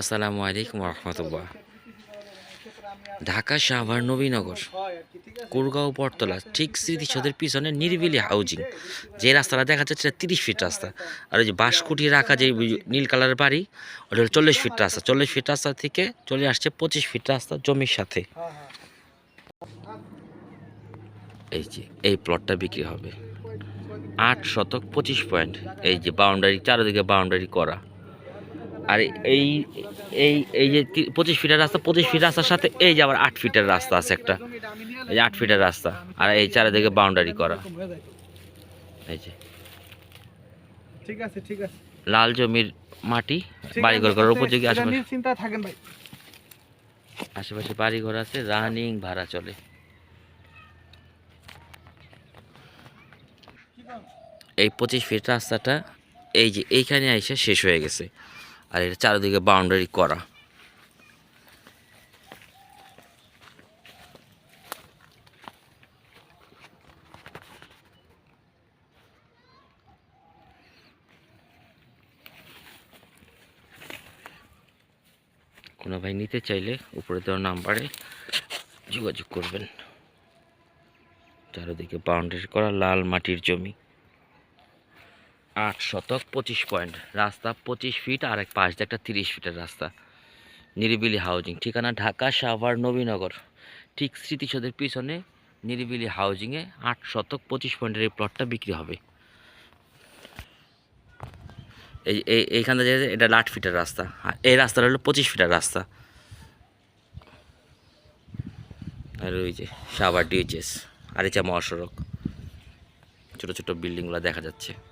আসসালামু আলাইকুম রহমতুল্লাহ ঢাকা সাভার নবীনগর, কুরগাঁও বটতলা ঠিক স্মৃতিসৌধের পিছনে নিরিবিলি হাউজিং যে রাস্তাটা দেখা যাচ্ছে সেটা তিরিশ ফিট রাস্তা। আর ওই যে বাঁশকুটি রাখা যে নীল কালারের বাড়ি, ওটা হলো চল্লিশ ফিট রাস্তা। চল্লিশ ফিট রাস্তা থেকে চলে আসছে পঁচিশ ফিট রাস্তা জমির সাথে। এই যে, এই প্লটটা বিক্রি হবে। আট শতক পঁচিশ পয়েন্ট এই যে বাউন্ডারি চারিদিকে বাউন্ডারি করা। আর এই এই এই যে পঁচিশ ফিটের রাস্তা পঁচিশ ফিট রাস্তার সাথে এই যে আবার আট ফিটের রাস্তা আছে একটা। এই যে আট ফিটের রাস্তা আর এই চারিদিকে বাউন্ডারি করা। এই যে। ঠিক আছে ঠিক আছে। লাল জমির মাটি বাড়িঘর করার উপযোগী আশেপাশে নিশ্চিন্তা থাকেন ভাই। আশেপাশে বাড়িঘর আছে রানিং ভাড়া চলে। এই পঁচিশ ফিট রাস্তাটা এই যে এইখানে এসে শেষ হয়ে গেছে। আর এটা চারিদিকে বাউন্ডারি করা। কোনো ভাই নিতে চাইলে উপরে দেওয়া নাম্বারে যোগাযোগ করবেন। চারিদিকে বাউন্ডারি করা, লাল মাটির জমি। আট শতক, পঁচিশ পয়েন্ট। রাস্তা পঁচিশ ফিট আর এক পাশ দিয়ে একটা তিরিশ ফিটের রাস্তা। নিরিবিলি হাউজিং ঠিকানা ঢাকা, সাভার, নবীনগর। ঠিক স্মৃতিসৌধের পিছনে নিরিবিলি হাউজিংয়ে আট শতক, পঁচিশ পয়েন্টের এই প্লটটা বিক্রি হবে। এই, এই- এইখান থেকে এটা আট ফিটের রাস্তা। আর এই রাস্তাটা হলো পঁচিশ ফিটের রাস্তা। আর ওই যে সাভার ডিএইচএস আর যে মহাসড়ক। ছোটো ছোটো বিল্ডিংগুলো দেখা যাচ্ছে।